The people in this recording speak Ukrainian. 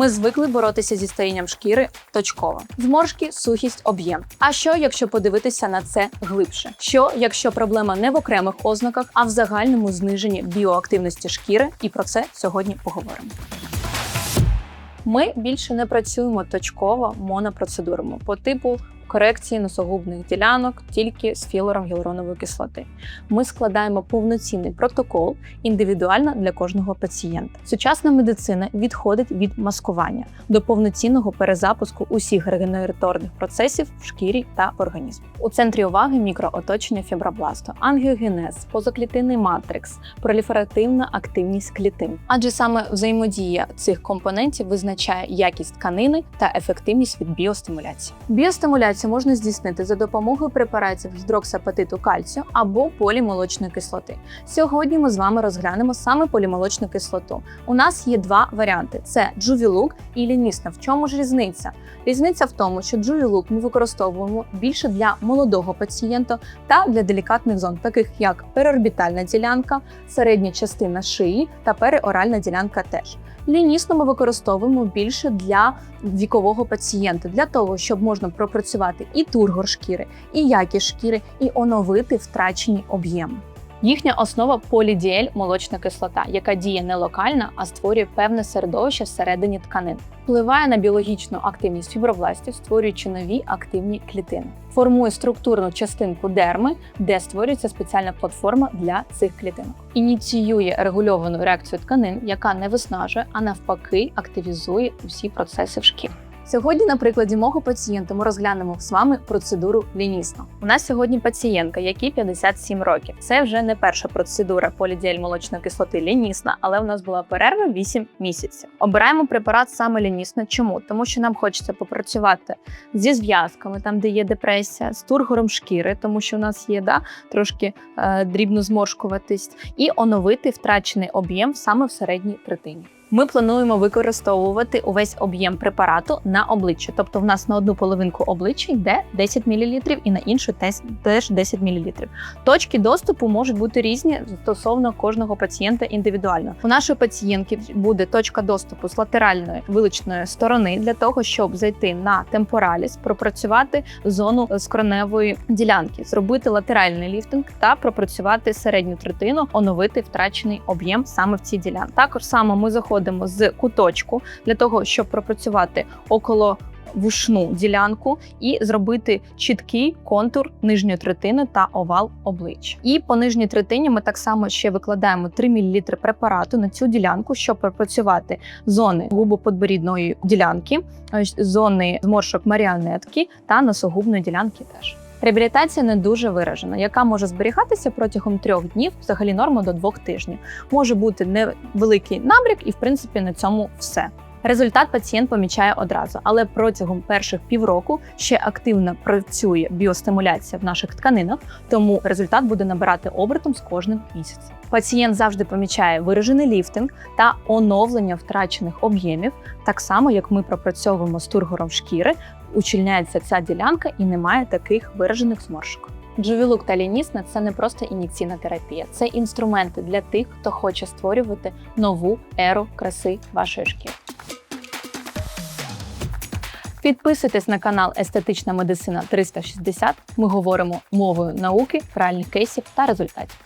Ми звикли боротися зі старінням шкіри точково. Зморшки, сухість, об'єм. А що, якщо подивитися на це глибше? Що, якщо проблема не в окремих ознаках, а в загальному зниженні біоактивності шкіри? І про це сьогодні поговоримо. Ми більше не працюємо точково монопроцедурами по типу корекції носогубних ділянок тільки з філером гіалуронової кислоти. Ми складаємо повноцінний протокол індивідуально для кожного пацієнта. Сучасна медицина відходить від маскування до повноцінного перезапуску усіх регенераторних процесів в шкірі та організмі. У центрі уваги мікрооточення фібробласту, ангіогенез, позаклітинний матрикс, проліферативна активність клітин. Адже саме взаємодія цих компонентів визначає якість тканини та ефективність від біостимуляції. Біостимуляцію можна здійснити за допомогою препаратів гідроксапатиту кальцію або полімолочної кислоти. Сьогодні ми з вами розглянемо саме полімолочну кислоту. У нас є два варіанти: це Джувілук і Лінісна. В чому ж різниця? Різниця в тому, що Джувілук ми використовуємо більше для молодого пацієнта та для делікатних зон, таких як переорбітальна ділянка, середня частина шиї та переоральна ділянка теж. Лінісну ми використовуємо більше для вікового пацієнта, для того, щоб можна пропрацювати і тургор шкіри, і якість шкіри, і оновити втрачені об'єми. Їхня основа полідіель молочна кислота, яка діє не локально, а створює певне середовище всередині тканин. Впливає на біологічну активність фібробластів, створюючи нові активні клітини. Формує структурну частинку дерми, де створюється спеціальна платформа для цих клітинок. Ініціює регульовану реакцію тканин, яка не виснажує, а навпаки, активізує усі процеси в шкірі. Сьогодні, на прикладі мого пацієнта, ми розглянемо з вами процедуру лінісна. У нас сьогодні пацієнтка, якій 57 років. Це вже не перша процедура полідіель молочної кислоти лінісна, але в нас була перерва 8 місяців. Обираємо препарат саме лінісна. Чому? Тому що нам хочеться попрацювати зі зв'язками, там де є депресія, з тургором шкіри, тому що у нас є да, трошки е, дрібно зморшкуватись, і оновити втрачений об'єм саме в середній третині. Ми плануємо використовувати увесь об'єм препарату на обличчя. Тобто, в нас на одну половинку обличчя йде 10 мл і на іншу теж 10 мл. Точки доступу можуть бути різні стосовно кожного пацієнта індивідуально. У нашої пацієнтки буде точка доступу з латеральної виличної сторони для того, щоб зайти на темпораліс, пропрацювати зону скроневої ділянки, зробити латеральний ліфтинг та пропрацювати середню третину, оновити втрачений об'єм саме в цій ділянці. Також само ми заходимо виходимо з куточку для того, щоб пропрацювати около вушну ділянку і зробити чіткий контур нижньої третини та овал обличчя. І по нижній третині ми так само ще викладаємо 3 мл препарату на цю ділянку, щоб пропрацювати зони губоподборідної ділянки, зони зморшок маріонетки та носогубної ділянки теж. Реабілітація не дуже виражена, яка може зберігатися протягом трьох днів, взагалі норма до двох тижнів. Може бути невеликий набряк, і в принципі на цьому все. Результат пацієнт помічає одразу, але протягом перших півроку ще активно працює біостимуляція в наших тканинах, тому результат буде набирати обертом з кожним місяцем. Пацієнт завжди помічає виражений ліфтинг та оновлення втрачених об'ємів, так само як ми пропрацьовуємо з тургором шкіри, учільняється ця ділянка і немає таких виражених зморшок. Джувілук та лінісна це не просто ін'єкційна терапія, це інструменти для тих, хто хоче створювати нову еру краси вашої шкіри. Підписуйтесь на канал Естетична медицина 360. Ми говоримо мовою науки, реальних кейсів та результатів.